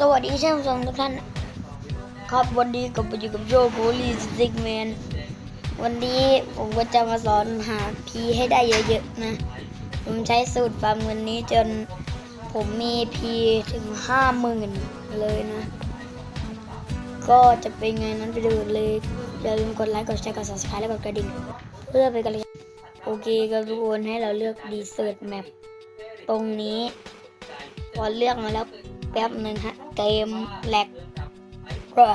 สวัสดีท่านผู้ชมทุกท่านครับวันนี้กลับมาอยู่กับโยโพลีสติกแมนวันนี้ผมก็จะมาสอนหาพีให้ได้เยอะๆนะ ผมใช้สูตรฟาร์มเงินนี้จนผมมีพีถึงห้าหมื่นเลยนะ ก็จะเป็นไงนั้นไปดูเลย อย่าลืมกดไลค์กดแชร์กด subscribe และกดกระดิ่ง เพื่อเป็นกำลังใจโอเคครับทุกคนให้เราเลือกดีเซิร์ตแมปตรงนี้ พอเลือกมาแล้ว แป๊บหนึ่งฮะ เกมแลกรอ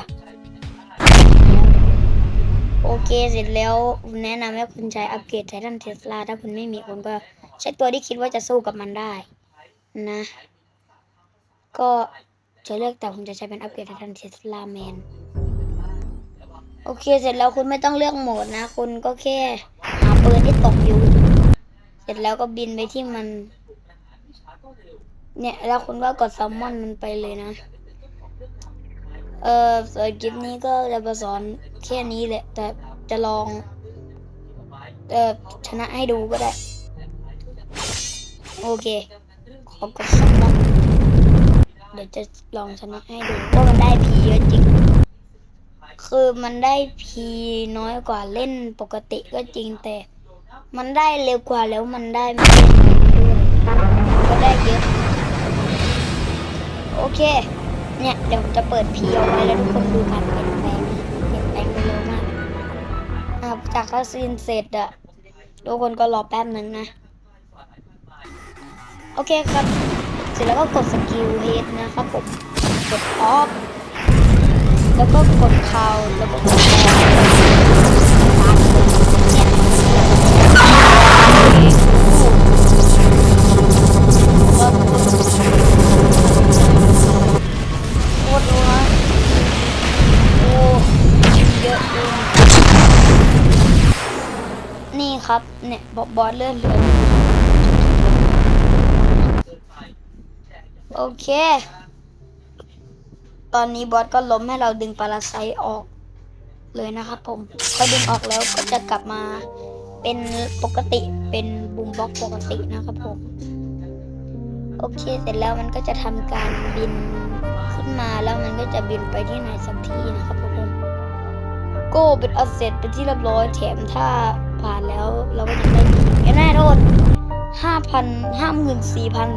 โอเคเสร็จแล้วแนะนำให้คุณใช้อัปเกรดไททันเทสลาถ้าคุณไม่มีคุณก็ใช้ตัวที่คิดว่าจะสู้กับมันได้นะ ก็จะเลือกแต่ผมจะใช้เป็นอัปเกรดไททันเทสลาแมนโอเคเสร็จแล้วคุณไม่ต้องเลือกโหมดนะ คุณก็แค่หาปืนที่ตกอยู่ เสร็จแล้วก็บินไปที่มัน เนี่ย แล้วคุณก็กดซัมมอนมันไปเลยนะ เออส่วนคลิปนี้ก็จะมาสอนแค่นี้แหละ แต่จะลอง เออชนะให้ดูก็ได้ โอเค ขอกดซัมมอนเดี๋ยวจะลองชนะให้ดูว่ามันได้พีเยอะจริง คือมันได้พีน้อยกว่าเล่นปกติก็จริงแต่ มันได้เร็วกว่าแล้วมันได้ไม่ด้วยก็ได้เยอะ เค เนี่ยเดี๋ยวผมจะเปิดพีเอาไว้แล้วทุกคนดูการเปลี่ยนแปลงเปลี่ยนแปลงไปเร็วมากอ่าจากคัสซีนเสร็จอะทุกคนก็รอแป๊บหนึ่งนะ โอเคครับ เสร็จแล้วก็กดสกิลเฮดนะครับผม กดออฟ แล้วก็กดคาวแล้วก็กด นี่ครับ เนี่ยบอบอสเลื่อนเหลือโอเค ตอนนี้บอสก็ล้มให้เราดึงปาราไซต์ออกเลยนะครับผมพอดึงออกแล้วก็จะกลับมาเป็นปกติเป็นบูมบ็อกปกตินะครับผม โอเคเสร็จแล้วมันก็จะทำการบินขึ้นมาแล้วมันก็จะบินไปที่ไหนสักที่นะครับผมโก้เป็นอัสเซทเป็นที่เรียบร้อยแถมถ้า ผ่านแล้วเราก็จะได้แค่แน่โทษห้าพันห้าหมื่นสี่พัน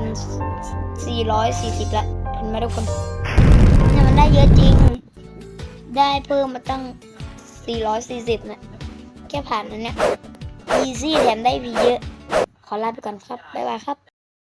สี่ร้อยสี่สิบละเห็นไหมทุกคนเนี่ยมันได้เยอะจริง ได้เพิ่มมาตั้งสี่ร้อยสี่สิบนะแค่ผ่านนั้นเนี่ยอีซี่แถมได้พีเยอะ ขอลาไปก่อนครับ บ๊ายบายครับ